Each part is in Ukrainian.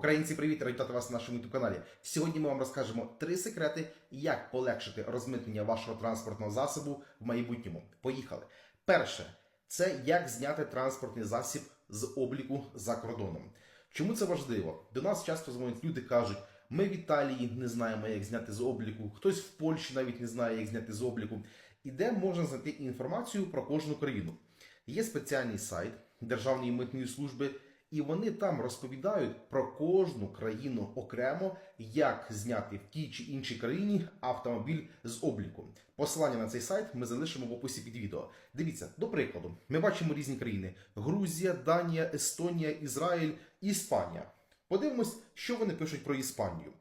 Українці, привіт! Раді вітати вас на нашому каналі. Сьогодні ми вам розкажемо три секрети, як полегшити розмитнення вашого транспортного засобу в майбутньому. Поїхали. Перше, це як зняти транспортний засіб з обліку за кордоном. Чому це важливо? До нас часто дзвонять люди, кажуть, ми в Італії не знаємо, як зняти з обліку, хтось в Польщі навіть не знає, як зняти з обліку. І де можна знайти інформацію про кожну країну. Є спеціальний сайт Державної митної служби, і вони там розповідають про кожну країну окремо, як зняти в тій чи іншій країні автомобіль з обліку. Посилання на цей сайт ми залишимо в описі під відео. Дивіться, до прикладу, ми бачимо різні країни: Грузія, Данія, Естонія, Ізраїль, Іспанія. Подивимось, що вони пишуть про Іспанію.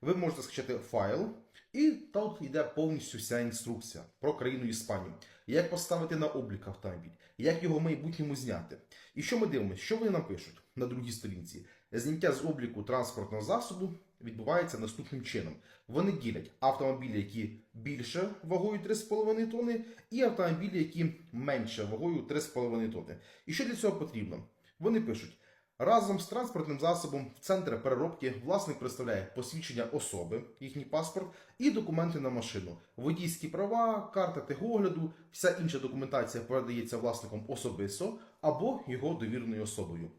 Ви можете скачати файл, і тут йде повністю вся інструкція про країну Іспанію. Як поставити на облік автомобіль, як його в майбутньому зняти. І що ми дивимося? Що вони нам пишуть на другій сторінці? Зняття з обліку транспортного засобу відбувається наступним чином. Вони ділять автомобілі, які більше вагою 3,5 тонни, і автомобілі, які менше вагою 3,5 тонни. І що для цього потрібно? Вони пишуть. Разом з транспортним засобом в центр переробки власник представляє посвідчення особи, їхній паспорт і документи на машину, водійські права, карта техогляду, вся інша документація передається власником особисто або його довіреною особою.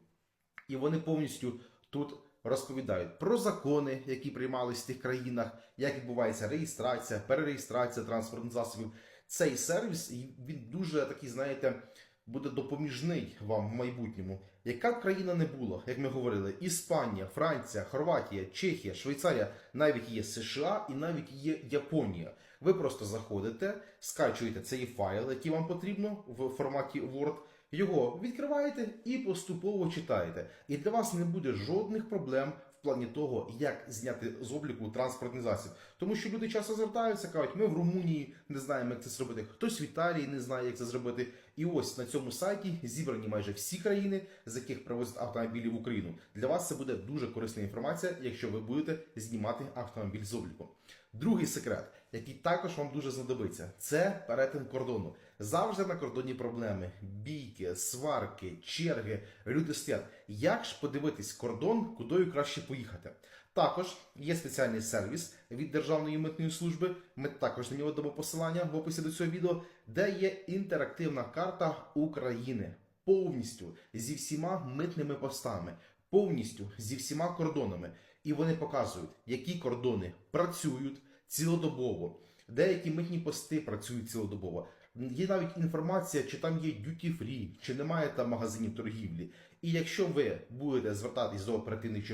І вони повністю тут розповідають про закони, які приймались в тих країнах, як відбувається реєстрація, перереєстрація транспортних засобів. Цей сервіс він дуже такий, знаєте, буде допоміжний вам в майбутньому. Яка б країна не була, як ми говорили, Іспанія, Франція, Хорватія, Чехія, Швейцарія, навіть є США і навіть є Японія. Ви просто заходите, скачуєте цей файл, який вам потрібно в форматі Word. Його відкриваєте і поступово читаєте. І для вас не буде жодних проблем в плані того, як зняти з обліку транспортний засіб. Тому що люди часто звертаються, кажуть, ми в Румунії не знаємо, як це зробити. Хтось в Італії не знає, як це зробити. І ось на цьому сайті зібрані майже всі країни, з яких привозять автомобілі в Україну. Для вас це буде дуже корисна інформація, якщо ви будете знімати автомобіль з обліку. Другий секрет, який також вам дуже знадобиться, це перетин кордону. Завжди на кордоні проблеми: бійки, сварки, черги, люди стоять. Як ж подивитись кордон, куди краще поїхати? Також є спеціальний сервіс від Державної митної служби. Ми також на нього дамо посилання в описі до цього відео, де є інтерактивна карта України повністю зі всіма митними постами, повністю зі всіма кордонами. І вони показують, які кордони працюють цілодобово. Деякі митні пости працюють цілодобово. Є навіть інформація, чи там є duty free, чи немає там магазинів торгівлі. І якщо ви будете звертатись до оперативних